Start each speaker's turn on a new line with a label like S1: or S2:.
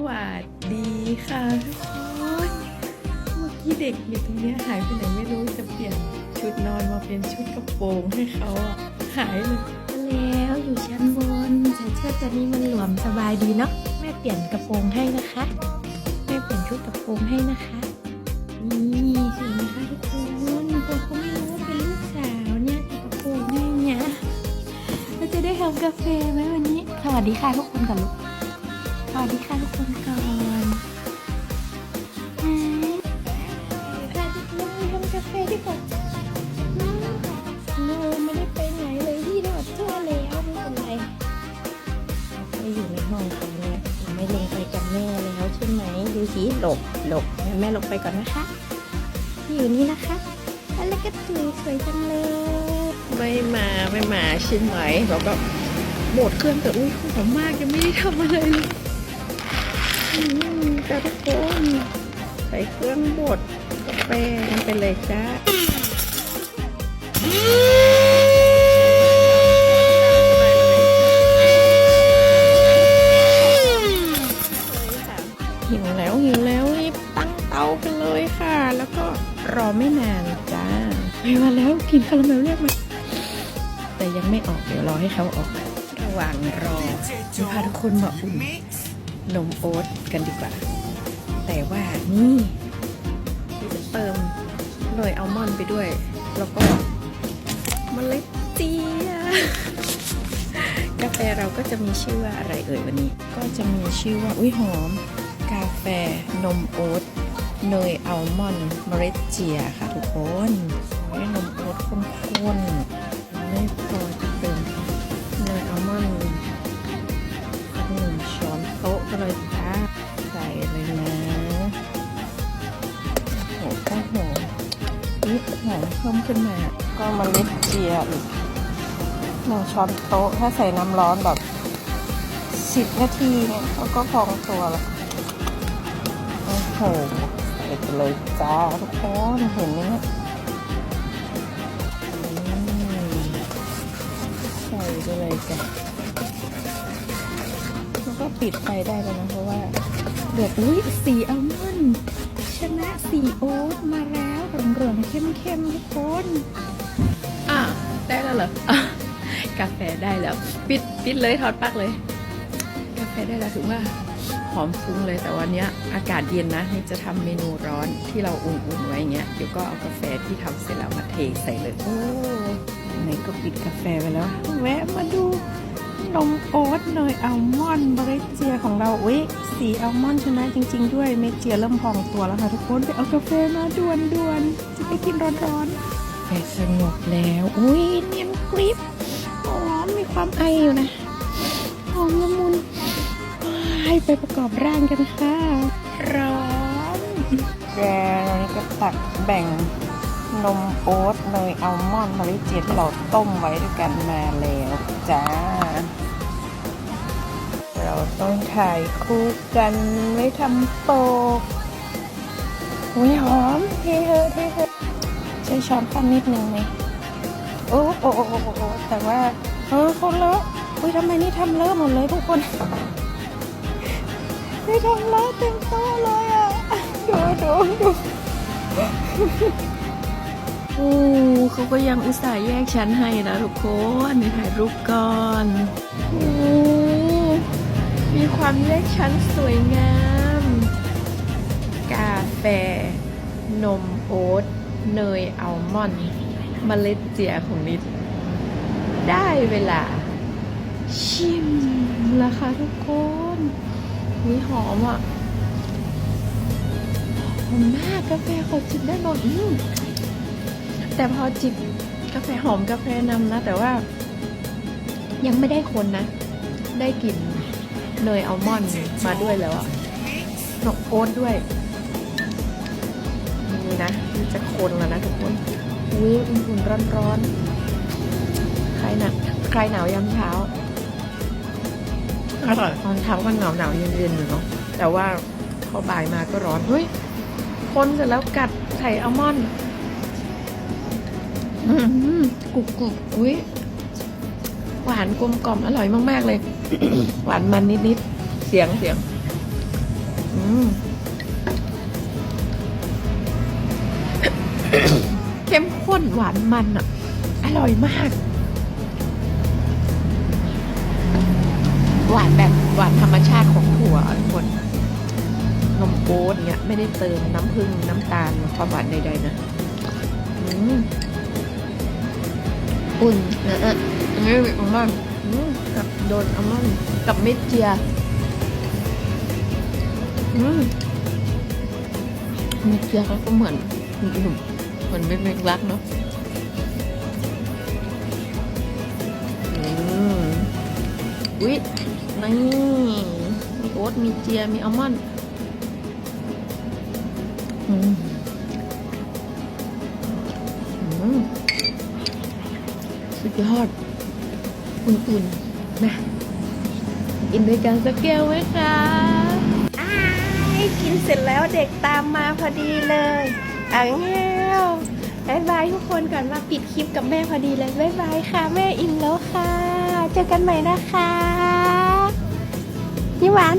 S1: หวัดดีค่ะทุกคนเมื่อกี้เด็กอยู่ตรงนี้หายไปไหนไม่รู้จะเปลี่ยนชุดนอนมาเป็นชุดกระโปรงให้เขาอะหายเลย
S2: แล้วอยู่ชั้นบนใส่เสื้อตัวนี้มันหลวมสบายดีเนาะแม่เปลี่ยนกระโปรงให้นะคะแม่เปลี่ยนชุดกระโปรงให้นะคะนี่สวยไหมคะทุกคนตัวเขาไม่รู้ว่าเป็นลูกสาวเนี่ยใส่กระโปรงให้เนี่ยเราจะได้ทำกาแฟไหมวันนี้สวัสดีค่ะทุกคนก่อนลูก สวัสดีค่ะทุกคนก่อนค่ะทุกคนทำกาแฟดีกว่าโนไม่ได้ไปไหนเลยที่นอดทั่วแล้วไม่เป็นไรไปอยู่ในห้องเขาเนี่ยไม่ลงไปกับแม่แล้วใช่ไหมดูสิหลบหลบแม่ลงไปก่อนนะคะ อยู่นี่นะคะแล้วก็สวยสวยจังเลย
S1: ไม่มาไม่มาใช่ไหมเราก็โบดเครื่องแต่อุ้ยหอมมากยังไม่ได้ทำอะไรเลย จ้าทุกคนใส่เครื่องบดกาแฟลงไปเลยจ้าหิวแล้วหิวแล้วรีบตั้งเตากันเลยค่ะ แล้วก็รอไม่นานจ้าไปมาแล้วกินคาราเมลเรียกมาแต่ยังไม่ออกเดี๋ยวรอให้เขาออกระหว่างรอพาทุกคนมาอุ่น นมโอ๊ตกันดีกว่า แต่ว่านี่ที่จะเติมโรยอัลมอนด์ไปด้วย แล้วก็เมล็ดเจียกาแฟเราก็จะมีชื่อว่าอะไรเอ่ยวันนี้ ก็จะมีชื่อว่าอุ้ยหอม กาแฟนมโอ๊ตเนยอัลมอนด์เมล็ดเจียค่ะทุกคน เพิ่มขึ้นมาก็เมล็ดเจียอีกหนึ่งช้อนโต๊ะ ถ้าใส่น้ำร้อนแบบสิบนาทีเนี่ยเขาก็พองตัวแล้วโอ้โหใส่ไปเลยจ้าทุกคนเห็นไหมเนี่ยอืมใส่ไปเลยจ้ะแล้วก็ปิดไฟได้แล้วนะเพราะว่าเดือดอุ้ยสีอัลมอน เหลืองๆเข้มๆทุกคนอะได้แล้วเหรออะกาแฟได้แล้ว ปิดปิดเลยถอดปลั๊กเลย กาแฟได้แล้วถือว่าหอมฟุ้งเลยแต่วันเนี้ยอากาศเย็นนะนี่จะทำเมนูร้อนที่เราอุ่นๆไว้อย่างเงี้ยเดี๋ยวก็เอากาแฟที่ทำเสร็จแล้วมาเทใส่เลยโอ้ไหนก็ปิดกาแฟไปแล้ว แวะมาดูนมโอ๊ตเนยอัลมอนด์บริเจียของเราอุ้ย สีอัลมอนด์ชนะจริง ๆ ด้วยเมเจียเริ่มพองตัวแล้วค่ะทุกคนไปเอากาแฟมาด่วนๆจะไปกินร้อนๆแต่สงบแล้ว อุ้ยเนียนกริบหอมมีความไออยู่นะหอมละมุนให้ไปประกอบร่างกันค่ะร้อนแกงก็ตักแบ่งนมโอ๊ตเนยอัลมอนด์มาริเจียที่เราต้มไว้ด้วยกันมาแล้วจ้า เราต้องถ่ายคู่กันไม่ทำโตกอุ้ยหอมเทเถอะเทเถอะใช้ช้อนปั้นนิดนึงไหมโอ้โอ้โอ้โอ้โอ้โอ้แต่ว่าเออคนเลอะอุ้ยทำไมนี่ทำเลอะหมดเลยทุกคนนี่ทำเลอะเต็มโต๊ะเลยอะดูดูดูโอ้เขาก็ยังอุตส่าห์แยกชั้นให้นะทุกคนนี่ถ่ายรูปก่อนโอ้ มีความแยกชั้นสวยงาม กาแฟ นมโอ๊ต เนยอัลมอนด์เมล็ดเจียของนิด ได้เวลา ชิมราคาทุกคนวิหอมอะ หอมมากกาแฟขอจิบได้หมดอืมแต่พอจิบกาแฟหอมกาแฟนำนะ แต่ว่า ยังไม่ได้คนนะ ได้กลิ่น เนยอัลมอนด์มาด้วยแล้วอะนกโอ๊ตด้วย นี่นะนี่จะคนแล้วนะทุกคนอุ้ยอุ่นๆร้อนๆ ใครหนักใครหนาวยามเช้าอร่อยตอนเช้าก็หนาวหนาวๆเย็นๆอยู่เนาะแต่ว่าพอบ่ายมาก็ร้อน เฮ้ย คนเสร็จแล้วกัดใส่อัลมอนด์อื้อหือกรุบกรุบอุ้ยห วานกลมกล่อมอร่อยมาก ๆ เลย หวานมันนิด ๆ เสียงเสียงมเข้มข้นหวานมันอะ อร่อยมาก หวานแบบหวานธรรมชาติของถั่วอะทุกคนนมโอ๊ตเนี่ยไม่ได้เติมน้ำผึ้งน้ำตาลความหวานใด ๆ นะ อืม อุ่นนะอะอันนี้อัลมอนด์กับโดนอัลมอนด์กับเม็ดเจียมเม็ดเจียเขาก็เหมือนเหมือนเม็ดเม็ดรักเนาะอุ๊ยนี่มีโอ๊ตมีเจียมีอัลมอนด์ สุดยอดอุ่นๆนะกินด้วยกันสักแก้วไหมคะอ้ายกินเสร็จแล้วเด็กตามมาพอดีเลยอ่างเงี้วบายบายทุกคนก่อนมาปิดคลิปกับแม่พอดีเลยบายบายค่ะ แม่อิ่มแล้วค่ะ เจอกันใหม่นะคะนี่หวาน